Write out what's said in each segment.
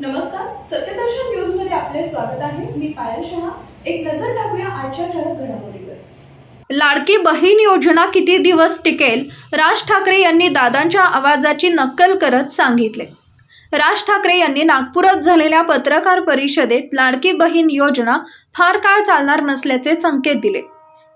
नमस्कार सत्यदर्शन न्यूजमध्ये आपले स्वागत आहे. मी पायल शहा. एक नजर टाकूया आजच्या ठळक घडामोडीवर. लाडकी बहीण योजना किती दिवस टिकेल? राज ठाकरे यांनी दादांच्या आवाजाची नक्कल करत सांगितले. राज ठाकरे यांनी नागपुरात झालेल्या पत्रकार परिषदेत लाडकी बहीण योजना फार काळ चालणार नसल्याचे संकेत दिले.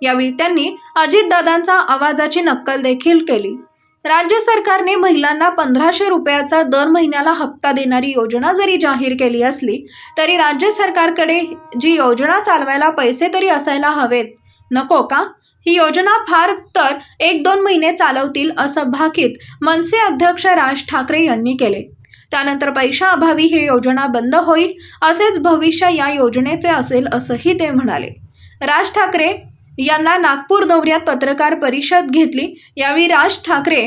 यावेळी त्यांनी अजितदादांचा आवाजाची नक्कल देखील केली. राज्य सरकारने महिलांना पंधराशे रुपयाचा दर महिन्याला हप्ता देणारी योजना जरी जाहीर केली असली तरी राज्य सरकारकडे जी योजना चालवायला पैसे तरी असायला हवेत. नको का? ही योजना फार तर एक दोन महिने चालवतील असं भाकीत मनसे अध्यक्ष राज ठाकरे यांनी केले. त्यानंतर पैशाअभावी ही योजना बंद होईल असेच भविष्य या योजनेचे असेल असंही ते म्हणाले. राज ठाकरे यांना नागपूर दौऱ्यात पत्रकार परिषद घेतली. यावेळी राज ठाकरे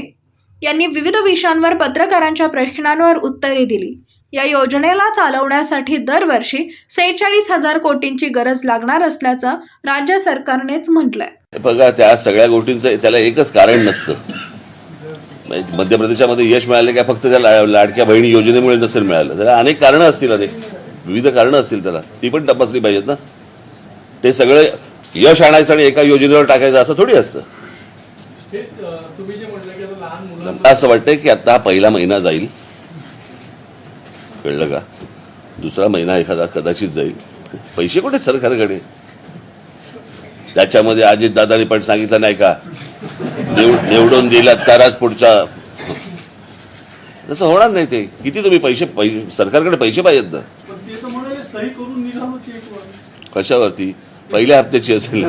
यांनी विविध विषयांवर पत्रकारांच्या प्रश्नांवर उत्तरे दिली. या योजनेला चालवण्यासाठी दरवर्षी सेहेचाळीस हजार कोटींची गरज लागणार असल्याचं राज्य सरकारनेच म्हटलंय. बघा त्या सगळ्या गोष्टींचं त्याला एकच कारण नसतं. म्हणजे मध्य प्रदेशामध्ये यश मिळालं काय फक्त त्या लाडक्या बहिणी योजनेमुळे नसेल मिळालं. त्याला अनेक कारणं असतील अनेक. विविध कारणं असतील त्याला. ती पण तपासली पाहिजेत ना. ते सगळे यश आणायचं आणि एका योजनेवर टाकायचं असं थोडी असतं. असं वाटतंय की आता हा पहिला महिना जाईल. कळलं का? दुसरा महिना एखादा कदाचित जाईल. पैसे कुठे सरकारकडे? त्याच्यामध्ये अजितदादांनी पण सांगितलं नाही का? निव- निवडून दिलात तरच पुढचा? तसं होणार नाही ते. किती तुम्ही पैसे सरकारकडे पैसे पाहिजेत ना. कशावरती? पहिल्या हप्त्याची असेल.